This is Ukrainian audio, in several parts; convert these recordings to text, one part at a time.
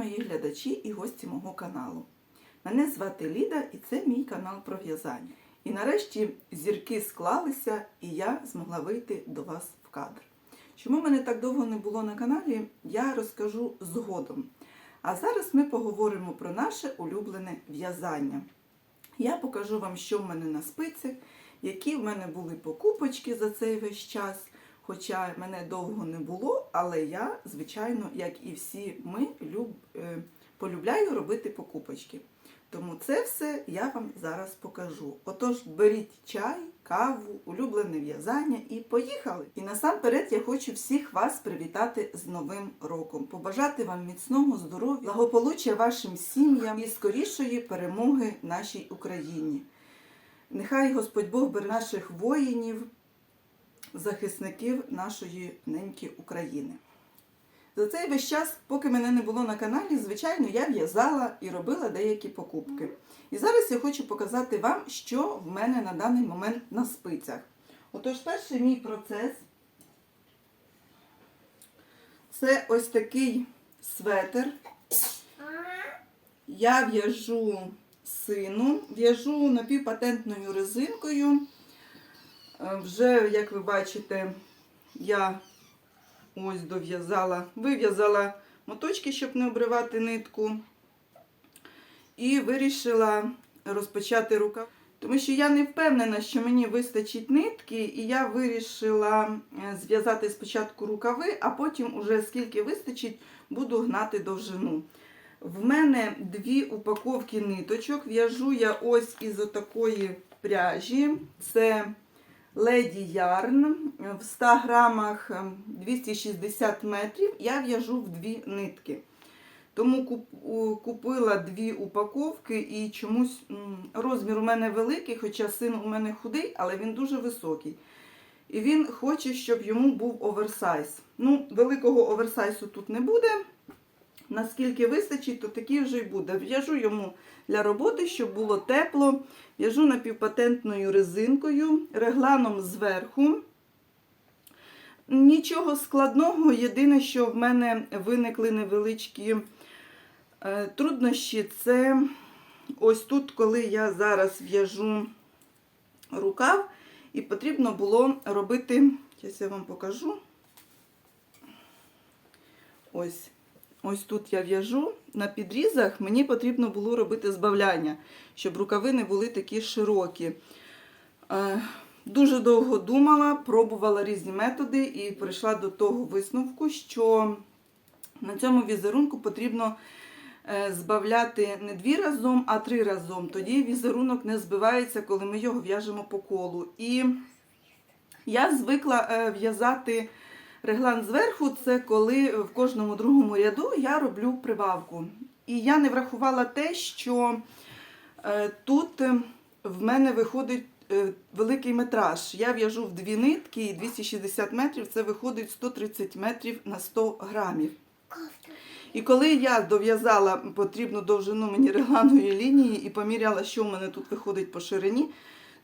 мої глядачі і гості мого каналу. Мене звати Ліда і це мій канал про в'язання. І нарешті зірки склалися, і я змогла вийти до вас в кадр. Чому мене так довго не було на каналі, я розкажу згодом. А зараз ми поговоримо про наше улюблене в'язання. Я покажу вам, що в мене на спицях, які в мене були покупочки за цей весь час. Хоча мене довго не було, але я, звичайно, як і всі ми, люб, е, полюбляю робити покупочки. Тому це все я вам зараз покажу. Отож, беріть чай, каву, улюблене в'язання і поїхали! І насамперед я хочу всіх вас привітати з Новим роком, побажати вам міцного здоров'я, благополуччя вашим сім'ям і скорішої перемоги нашій Україні. Нехай Господь Бог бере наших воїнів, захисників нашої неньки України. За цей весь час, поки мене не було на каналі, звичайно, я в'язала і робила деякі покупки. І зараз я хочу показати вам, що в мене на даний момент на спицях. Отож, перший мій процес це ось такий светр. Я в'яжу сину, в'яжу напівпатентною резинкою. Е, Вже, як ви бачите, я ось дов'язала, вив'язала моточки, щоб не обривати нитку. І вирішила розпочати рукав. Тому що я не впевнена, що мені вистачить нитки, і я вирішила е, зв'язати спочатку рукави, а потім, уже скільки вистачить, буду гнати довжину. В мене дві упаковки ниточок. В'яжу я ось із отакої пряжі. Це Леді Ярн в 100 грамах ем, 260 метрів. Я в'яжу в дві нитки. Тому купила дві упаковки і чомусь розмір у мене великий, хоча син у мене худий, але він дуже високий. І він хоче, щоб йому був оверсайз. Ну, великого оверсайзу тут не буде. Наскільки вистачить, то такий вже й буде. В'яжу йому для роботи, щоб було тепло. В'яжу напівпатентною резинкою, регланом зверху. Нічого складного, єдине, що в мене виникли невеличкі е, труднощі, це ось тут, коли я зараз в'яжу рукав, і потрібно було робити, зараз я вам покажу. Ось. Ось тут я в'яжу. На підрізах мені потрібно було робити збавляння, щоб рукави не були такі широкі. Е, Дуже довго думала, пробувала різні методи і прийшла до того висновку, що на цьому візерунку потрібно е, збавляти не дві разом, а три разом. Тоді візерунок не збивається, коли ми його в'яжемо по колу. І я звикла е, в'язати реглан зверху, це коли в кожному другому ряду я роблю прибавку. І я не врахувала те, що е, тут е, в мене виходить е, великий метраж. Я в'яжу в дві нитки і 260 метрів, це виходить 130 метрів на 100 грамів. І коли я дов'язала потрібну довжину мені регланої лінії і поміряла, що в мене тут виходить по ширині,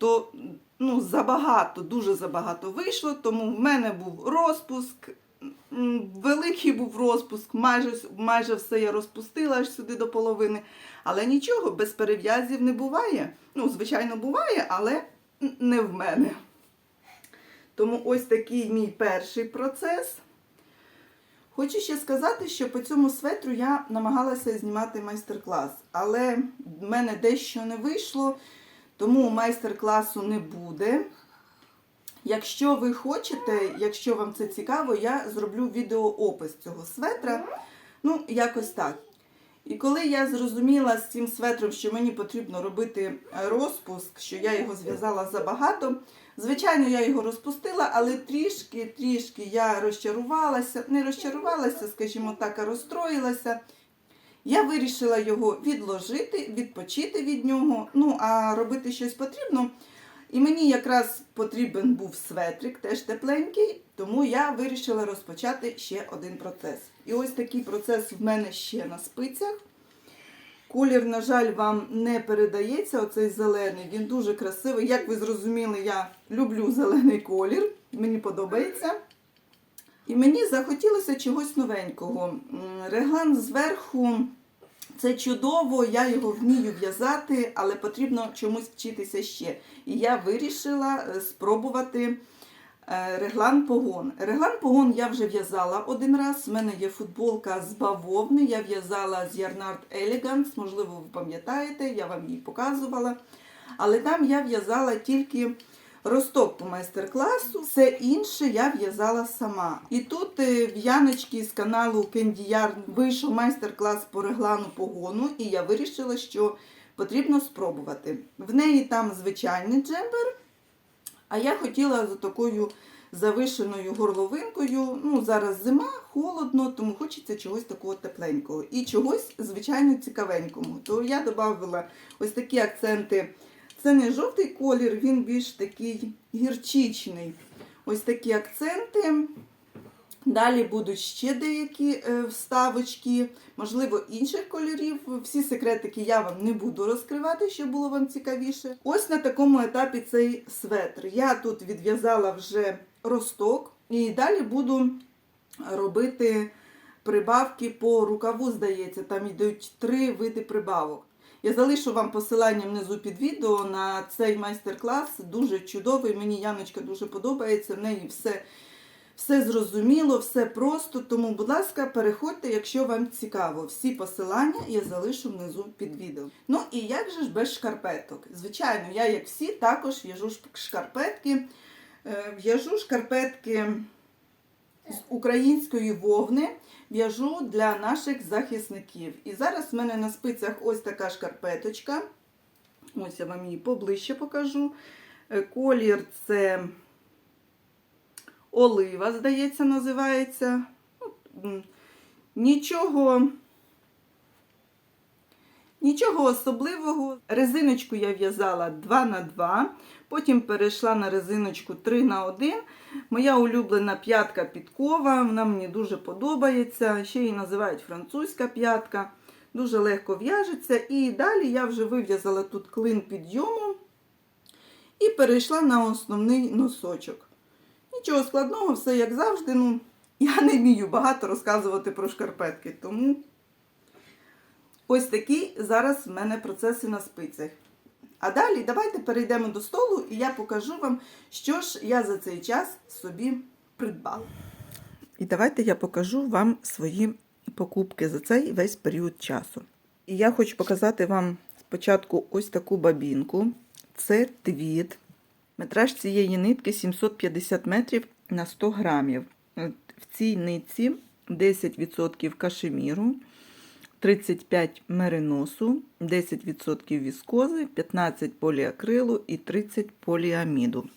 то ну, забагато, дуже забагато вийшло, тому в мене був розпуск. Великий був розпуск, майже, майже все я розпустила аж сюди до половини. Але нічого, без перев'язів не буває. Ну, звичайно, буває, але не в мене. Тому ось такий мій перший процес. Хочу ще сказати, що по цьому светру я намагалася знімати майстер-клас, але в мене дещо не вийшло, тому майстер-класу не буде. Якщо ви хочете, якщо вам це цікаво, я зроблю відеоопис цього светра. Ну, якось так. І коли я зрозуміла з цим светром, що мені потрібно робити розпуск, що я його зв'язала забагато, звичайно, я його розпустила, але трішки, трішки я розчарувалася, не розчарувалася, скажімо так, а розстроїлася. Я вирішила його відложити, відпочити від нього. Ну, а робити щось потрібно. І мені якраз потрібен був светрик, теж тепленький, тому я вирішила розпочати ще один процес. І ось такий процес в мене ще на спицях. Колір, на жаль, вам не передається, оцей зелений, він дуже красивий. Як ви зрозуміли, я люблю зелений колір, мені подобається. І мені захотілося чогось новенького. Реглан зверху це чудово, я його вмію в'язати, але потрібно чомусь вчитися ще. І я вирішила е, спробувати е, реглан погон. Реглан погон я вже в'язала один раз. У мене є футболка з бавовни. Я в'язала з Yarnard Elegance, можливо, ви пам'ятаєте, я вам її показувала. Але там я в'язала тільки росток по майстер-класу, все інше я в'язала сама. І тут е, в Яночки з каналу Yarn вийшов майстер-клас по реглану погону, і я вирішила, що потрібно спробувати. В неї там звичайний джембер, а я хотіла за такою завишеною горловинкою. Ну, зараз зима, холодно, тому хочеться чогось такого тепленького. І чогось, звичайно, цікавенького. То я додала ось такі акценти. Це не жовтий колір, він більш такий гірчичний. Ось такі акценти. Далі будуть ще деякі е, вставочки, можливо, інших кольорів. Всі секретики я вам не буду розкривати, щоб було вам цікавіше. Ось на такому етапі цей светр. Я тут відв'язала вже росток і далі буду робити прибавки по рукаву, здається, там йдуть три види прибавок. Я залишу вам посилання внизу під відео на цей майстер-клас. Дуже чудовий. Мені Яночка дуже подобається. В неї все, все зрозуміло, все просто. Тому, будь ласка, переходьте, якщо вам цікаво. Всі посилання я залишу внизу під відео. Ну і як же ж без шкарпеток? Звичайно, я, як всі, також в'яжу шкарпетки. Е, В'яжу шкарпетки з української вовни в'яжу для наших захисників. І зараз в мене на спицях ось така шкарпеточка. Ось я вам її поближче покажу. Е, Колір це олива, здається, називається. Нічого. Нічого особливого. Резиночку я в'язала 2 на 2 потім перейшла на резиночку 3 на 1 Моя улюблена п'ятка підкова, вона мені дуже подобається. Ще її називають французька п'ятка. Дуже легко в'яжеться. І далі я вже вив'язала тут клин підйому і перейшла на основний носочок. Нічого складного, все як завжди. Ну, я не вмію багато розказувати про шкарпетки, тому ось такі зараз в мене процеси на спицях. А далі давайте перейдемо до столу і я покажу вам, що ж я за цей час собі придбала. І давайте я покажу вам свої покупки за цей весь період часу. І я хочу показати вам спочатку ось таку бабінку. Це твіт. Метраж цієї нитки 750 метрів на 100 грамів. В цій нитці 10% кашеміру, 35 мериносу, 10% віскози, 15 поліакрилу і 30 поліаміду.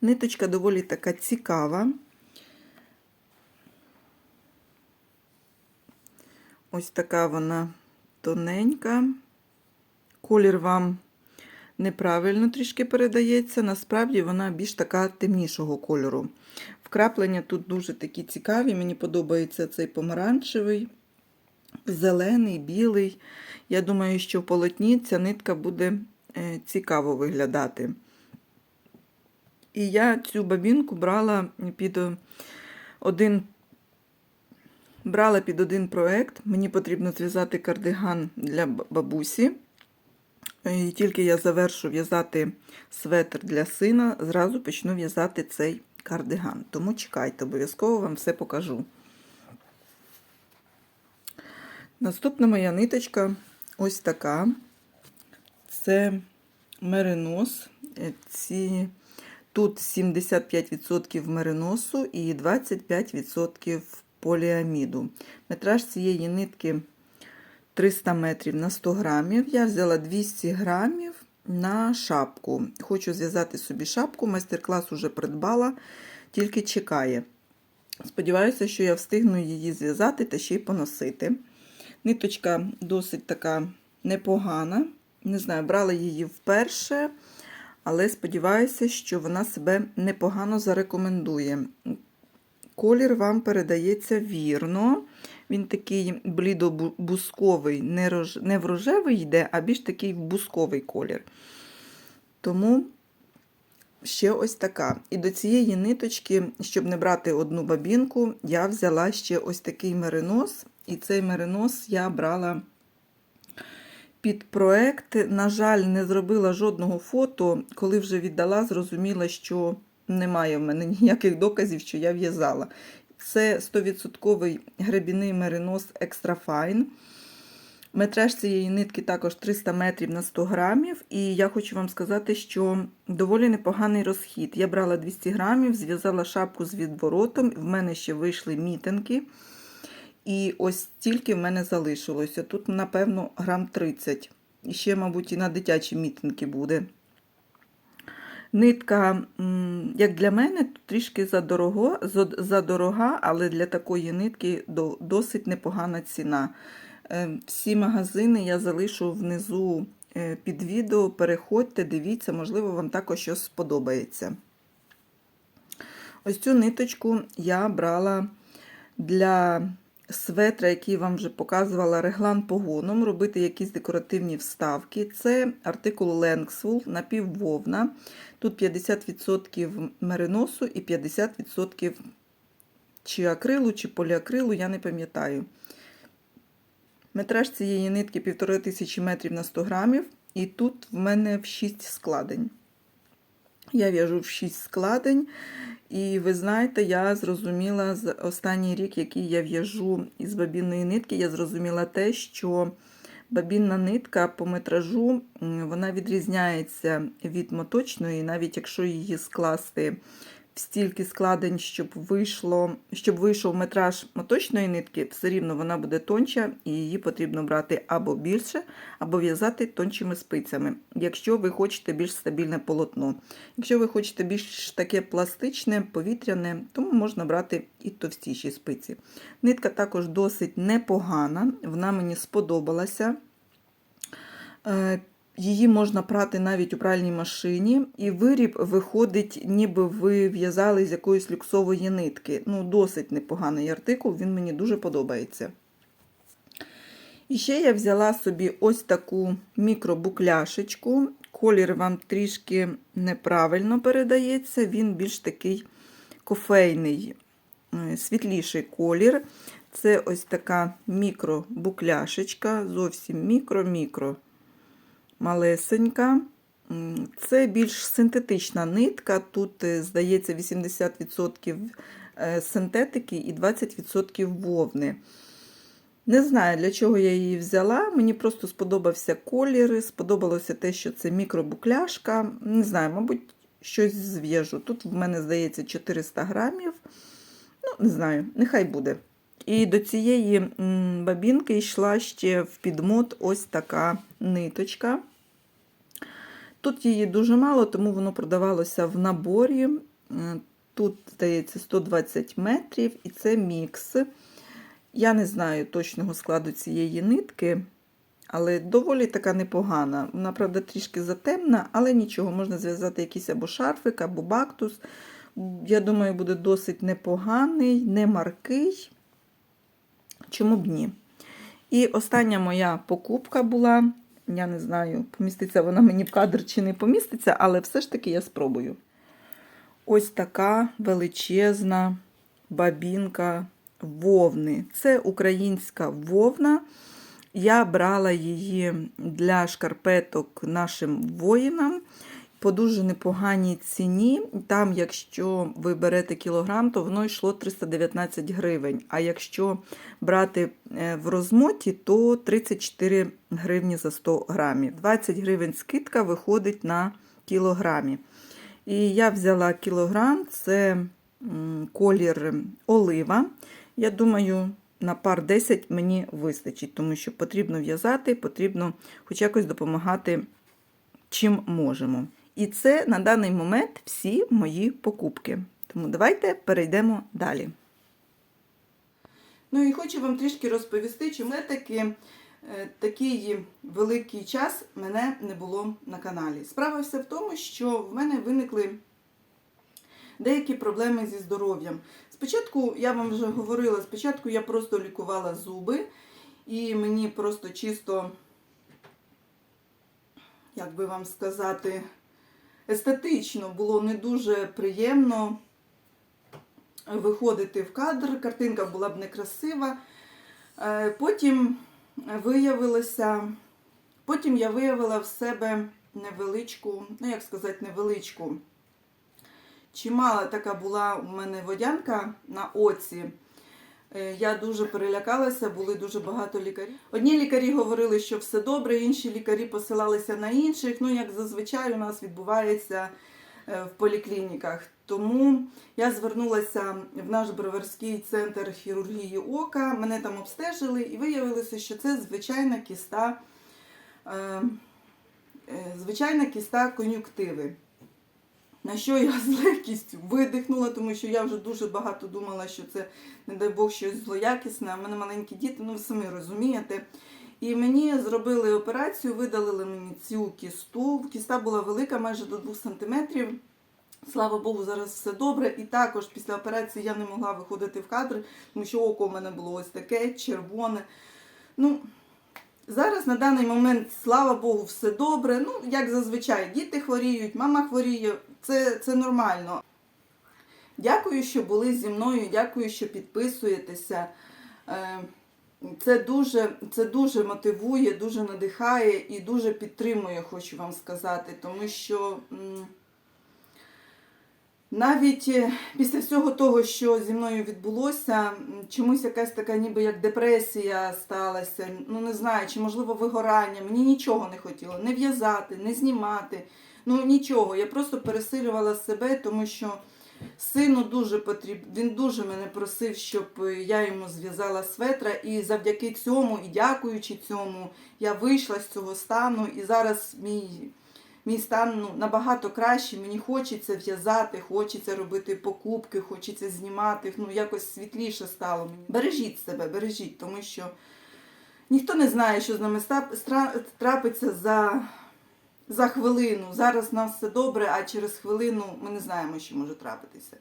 Ниточка доволі така цікава. Ось така вона тоненька. Колір вам неправильно трішки передається. Насправді вона більш така темнішого кольору. Вкраплення тут дуже такі цікаві. Мені подобається цей помаранчевий, зелений, білий. Я думаю, що в полотні ця нитка буде е, цікаво виглядати. І я цю бабінку брала під один брала під один проект. Мені потрібно зв'язати кардиган для бабусі. І тільки я завершу в'язати светр для сина, зразу почну в'язати цей кардиган. Тому чекайте, обов'язково вам все покажу. Наступна моя ниточка ось така. Це меринос. Ці, тут 75% мериносу і 25% поліаміду. Метраж цієї нитки 300 метрів на 100 грамів. Я взяла 200 грамів на шапку. Хочу зв'язати собі шапку, майстер-клас уже придбала, тільки чекає. Сподіваюся, що я встигну її зв'язати та ще й поносити. Ниточка досить така непогана. Не знаю, брала її вперше, але сподіваюся, що вона себе непогано зарекомендує. Колір вам передається вірно. Він такий блідобусковий, не, в рожевий йде, а більш такий бусковий колір. Тому ще ось така. І до цієї ниточки, щоб не брати одну бабінку, я взяла ще ось такий меринос. І цей меринос я брала під проект. На жаль, не зробила жодного фото. Коли вже віддала, зрозуміла, що немає в мене ніяких доказів, що я в'язала. Це 100% гребіний меринос Extra Fine. Метраж цієї нитки також 300 метрів на 100 грамів. І я хочу вам сказати, що доволі непоганий розхід. Я брала 200 грамів, зв'язала шапку з відворотом, в мене ще вийшли мітинки. І ось стільки в мене залишилося. Тут, напевно, грам 30. І ще, мабуть, і на дитячі мітинги буде. Нитка, як для мене, трішки задорого, задорога, але для такої нитки досить непогана ціна. Е, Всі магазини я залишу внизу е, під відео. Переходьте, дивіться, можливо, вам також щось сподобається. Ось цю ниточку я брала для светра, який вам вже показувала реглан погоном, робити якісь декоративні вставки. Це артикул Ленксвул напіввовна. Тут 50% мериносу і 50% чи акрилу, чи поліакрилу, я не пам'ятаю. Метраж цієї нитки 1500 метрів на 100 грамів, і тут в мене в 6 складень. Я в'яжу в 6 складень, і ви знаєте, я зрозуміла за останній рік, який я в'яжу із бабінної нитки, я зрозуміла те, що бабінна нитка по метражу вона відрізняється від моточної, навіть якщо її скласти стільки складень, щоб вийшло, щоб вийшов метраж моточної нитки, все рівно вона буде тонча, і її потрібно брати або більше, або в'язати тончими спицями, якщо ви хочете більш стабільне полотно. Якщо ви хочете більш таке пластичне, повітряне, тому можна брати і товстіші спиці. Нитка також досить непогана, вона мені сподобалася. Її можна прати навіть у пральній машині, і виріб виходить, ніби ви в'язали з якоїсь люксової нитки. Ну, досить непоганий артикул, він мені дуже подобається. І ще я взяла собі ось таку мікробукляшечку. Колір вам трішки неправильно передається, він більш такий кофейний, е, світліший колір. Це ось така мікробукляшечка, зовсім мікро-мікро малесенька. Це більш синтетична нитка. Тут, е, здається, 80% е, синтетики і 20% вовни. Не знаю, для чого я її взяла. Мені просто сподобався колір, сподобалося те, що це мікробукляшка. Не знаю, мабуть, щось зв'яжу. Тут в мене, здається, 400 грамів. Ну, не знаю, нехай буде. І до цієї бабінки йшла ще в підмот ось така ниточка. Тут її дуже мало, тому воно продавалося в наборі. Е, Тут, здається, 120 метрів, і це мікс. Я не знаю точного складу цієї нитки, але доволі така непогана. Вона, правда, трішки затемна, але нічого, можна зв'язати якийсь або шарфик, або бактус. Я думаю, буде досить непоганий, не маркий. Чому б ні? І остання моя покупка була. Я не знаю, поміститься вона мені в кадр чи не поміститься, але все ж таки я спробую. Ось така величезна бабінка вовни. Це українська вовна. Я брала її для шкарпеток нашим воїнам по дуже непоганій ціні. Там, якщо ви берете кілограм, то воно йшло 319 гривень. А якщо брати е, в розмоті, то 34 гривні за 100 грамів. 20 гривень скидка виходить на кілограмі. І я взяла кілограм, це колір олива. Я думаю, на пар 10 мені вистачить, тому що потрібно в'язати, потрібно хоч якось допомагати, чим можемо. І це на даний момент всі мої покупки. Тому давайте перейдемо далі. Ну і хочу вам трішки розповісти, чому таки е, такий великий час мене не було на каналі. Справа все в тому, що в мене виникли деякі проблеми зі здоров'ям. Спочатку, я вам вже говорила, спочатку я просто лікувала зуби, і мені просто чисто, як би вам сказати, естетично було не дуже приємно виходити в кадр. Картинка була б некрасива. Е, Потім виявилося, потім я виявила в себе невеличку, ну як сказати, невеличку. Чимала така була у мене водянка на оці. Е, Я дуже перелякалася, були дуже багато лікарів. Одні лікарі говорили, що все добре, інші лікарі посилалися на інших. Ну, як зазвичай у нас відбувається е, в поліклініках. Тому я звернулася в наш броварський центр хірургії ока. Мене там обстежили і виявилося, що це звичайна кіста, е, звичайна кіста кон'юктиви. На що я з легкістю видихнула, тому що я вже дуже багато думала, що це, не дай Бог, щось злоякісне. А в мене маленькі діти, ну ви самі розумієте. І мені зробили операцію, видалили мені цю кісту. Кіста була велика, майже до 2 см. Слава Богу, зараз все добре. І також після операції я не могла виходити в кадр, тому що око в мене було ось таке, червоне. Ну, Зараз на даний момент, слава Богу, все добре. Ну, як зазвичай, діти хворіють, мама хворіє, це, це нормально. Дякую, що були зі мною, дякую, що підписуєтеся. Е, Це дуже, це дуже мотивує, дуже надихає і дуже підтримує, хочу вам сказати, тому що. Навіть е, після всього того, що зі мною відбулося, чомусь якась така ніби як депресія сталася. Ну не знаю, чи можливо вигорання. Мені нічого не хотіло не в'язати, не знімати. Ну нічого. Я просто пересилювала себе, тому що сину дуже потрібно. Він дуже мене просив, щоб я йому зв'язала светра. І завдяки цьому, і дякуючи цьому, я вийшла з цього стану. І зараз мій мій стан ну, набагато кращий. Мені хочеться в'язати, хочеться робити покупки, хочеться знімати. Ну, якось світліше стало мені. Бережіть себе, бережіть, тому що ніхто не знає, що з нами трапиться за, за хвилину. Зараз в нас все добре, а через хвилину ми не знаємо, що може трапитися.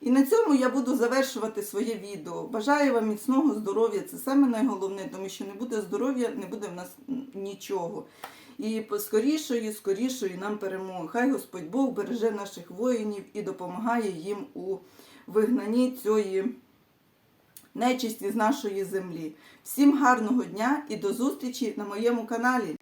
І на цьому я буду завершувати своє відео. Бажаю вам міцного здоров'я. Це саме найголовне, тому що не буде здоров'я, не буде в нас нічого. І скорішої, скорішої нам перемоги. Хай Господь Бог береже наших воїнів і допомагає їм у вигнанні цієї нечисті з нашої землі. Всім гарного дня і до зустрічі на моєму каналі.